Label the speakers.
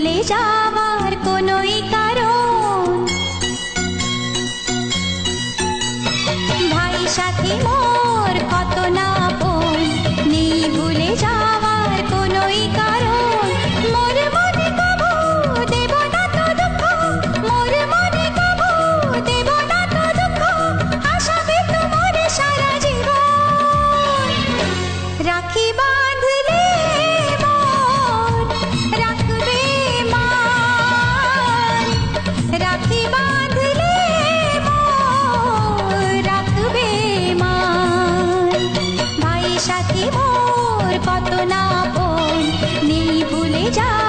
Speaker 1: যাওয়ার কোনোই কারণ। ভাই সাথী, মোর কত না আপন নেই ভুলে যাওয়ার কোনোই কারণ। মোর মনে কবু দেব না তো দুঃখ, মোর মনে কবু দেব না তো দুঃখ তোমার সারা জীবন। রাখি ভাই সাথী মোর কত না আপন নেই ভুলে যা